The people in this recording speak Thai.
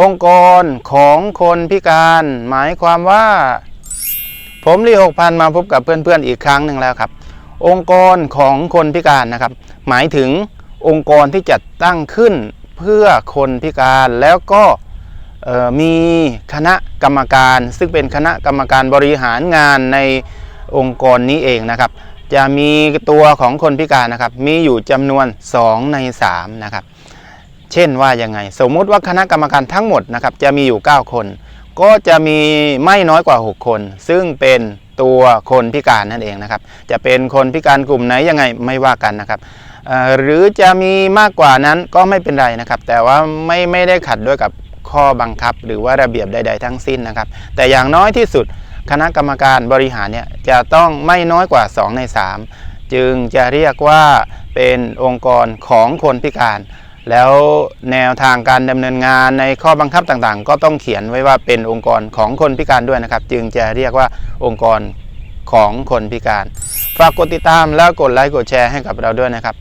องค์กรของคนพิการ หมายความว่า ผมลีหกพันมาพบกับเพื่อนๆอีกครั้งหนึ่งแล้วครับ องค์กรของคนพิการนะครับ หมายถึงองค์กรที่จัดตั้งขึ้นเพื่อคนพิการแล้วก็มีคณะกรรมการ ซึ่งเป็นคณะกรรมการบริหารงานในองค์กรนี้เองนะครับ จะมีตัวของคนพิการนะครับ มีอยู่จำนวน 2 ใน3นะครับ เช่นว่ายังไง สมมุติว่าคณะกรรมการทั้งหมดนะครับจะมีอยู่ 9 คน ก็จะมีไม่น้อยกว่า 6 คน ซึ่งเป็นตัวคนพิการนั่นเองนะครับ จะเป็นคนพิการกลุ่มไหนยังไงไม่ว่ากันนะครับหรือจะมีมากกว่านั้นก็ไม่เป็นไรนะครับ แต่ว่าไม่ไม่ได้ขัดด้วยกับข้อบังคับ หรือว่าระเบียบใด ๆ ทั้งสิ้นนะครับ แต่อย่างน้อยที่สุดคณะกรรมการบริหารเนี่ยจะต้องไม่น้อยกว่า 2 ใน 3 จึงจะเรียกว่าเป็นองค์กรของคนพิการ แล้วแนวทางการดำเนินงานในข้อบังคับต่างๆ ก็ต้องเขียนไว้ว่าเป็นองค์กรของคนพิการด้วยนะครับ จึงจะเรียกว่าองค์กรของคนพิการ ฝากกดติดตามแล้วกดไลค์กดแชร์ให้กับเราด้วยนะครับ